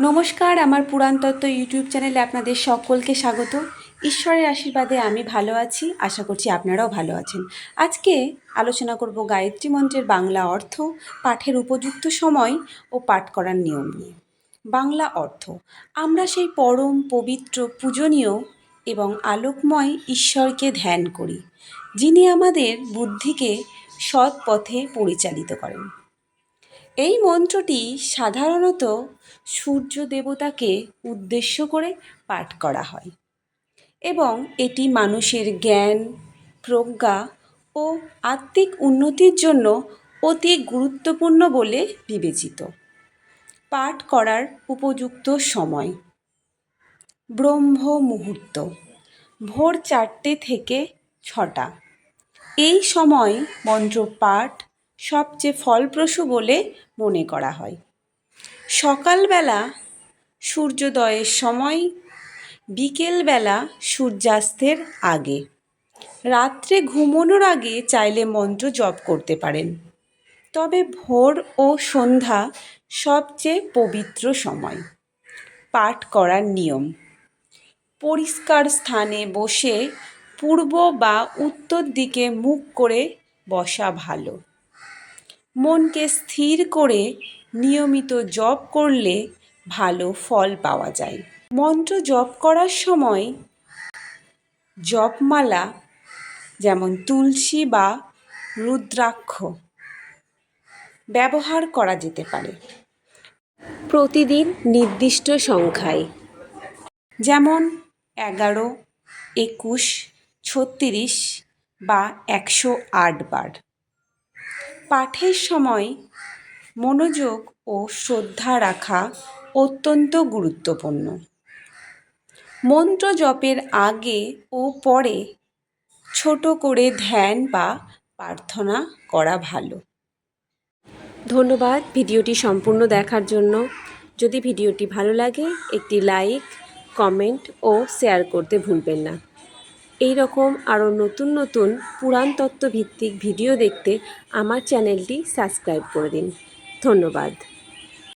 নমস্কার, আমার পুরাণ তত্ত্ব ইউটিউব চ্যানেলে আপনাদের সকলকে স্বাগত। ঈশ্বরের আশীর্বাদে আমি ভালো আছি, আশা করছি আপনারাও ভালো আছেন। আজকে আলোচনা করব গায়ত্রী মন্ত্রের বাংলা অর্থ, পাঠের উপযুক্ত সময় ও পাঠ করার নিয়ম নিয়ে। বাংলা অর্থ, আমরা সেই পরম, পবিত্র, পূজনীয় এবং আলোকময় ঈশ্বরকে ধ্যান করি, যিনি আমাদের বুদ্ধিকে সৎ পথে পরিচালিত করেন। এই মন্ত্রটি সাধারণত সূর্য দেবতাকে উদ্দেশ্য করে পাঠ করা হয় এবং এটি মানুষের জ্ঞান, প্রজ্ঞা ও আত্মিক উন্নতির জন্য অতি গুরুত্বপূর্ণ বলে বিবেচিত। পাঠ করার উপযুক্ত সময়। ব্রহ্ম মুহূর্ত। ভোর চারটে থেকে ছটা। এই সময় মন্ত্র পাঠ সবচেয়ে ফলপ্রসূ বলে মনে করা হয়। সকালবেলা সূর্যোদয়ের সময়, বিকেলবেলা সূর্যাস্তের আগে। রাত্রে ঘুমোনোর আগে চাইলে মন্ত্র জপ করতে পারেন। তবে ভোর ও সন্ধ্যা সবচেয়ে পবিত্র সময়। পাঠ করার নিয়ম। পরিষ্কার স্থানে বসে পূর্ব বা উত্তর দিকে মুখ করে বসা ভালো। মনকে স্থির করে নিয়মিত জপ করলে ভালো ফল পাওয়া যায়। মন্ত্র জপ করার সময় জপমালা যেমন তুলসী বা রুদ্রাক্ষ ব্যবহার করা যেতে পারে। প্রতিদিন নির্দিষ্ট সংখ্যায় যেমন এগারো, একুশ, ছত্রিশ বা একশো আট বার। পাঠের সময় মনোযোগ ও শ্রদ্ধা রাখা অত্যন্ত গুরুত্বপূর্ণ। মন্ত্র জপের আগে ও পরে ছোট করে ধ্যান বা প্রার্থনা করা ভালো। ধন্যবাদ ভিডিওটি সম্পূর্ণ দেখার জন্য। যদি ভিডিওটি ভালো লাগে, একটি লাইক, কমেন্ট ও শেয়ার করতে ভুলবেন না। এই রকম আরও নতুন নতুন পুরাণ তত্ত্ব ভিত্তিক ভিডিও দেখতে আমার চ্যানেলটি সাবস্ক্রাইব করে দিন। ধন্যবাদ।